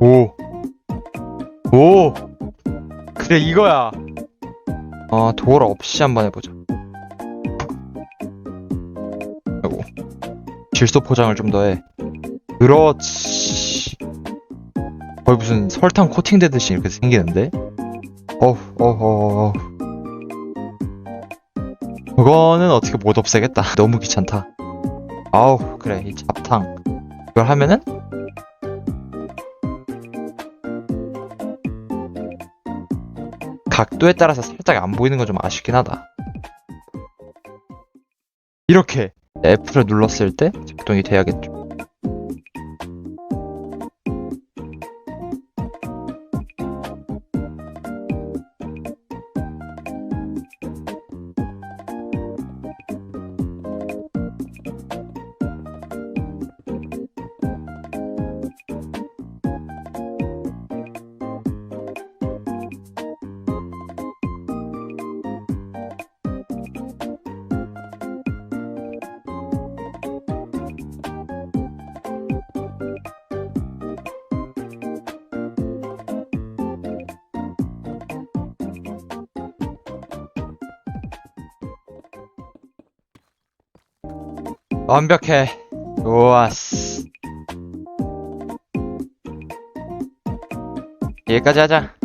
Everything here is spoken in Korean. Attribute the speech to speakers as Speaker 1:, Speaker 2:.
Speaker 1: 오. 오. 그래, 이거야. 어, 도어 없이 한번 해보자. 아이고. 질소 포장을 좀 더 해. 그렇지. 거의 무슨 설탕 코팅되듯이 이렇게 생기는데? 어우, 어우, 어우, 어우. 그거는 어떻게 못 없애겠다. 너무 귀찮다. 아우, 그래, 이 잡탕. 이걸 하면은 각도에 따라서 살짝 안 보이는 건 좀 아쉽긴 하다. 이렇게 F를 눌렀을 때 작동이 돼야겠죠. 완벽해. 좋았어. 여기까지 하자.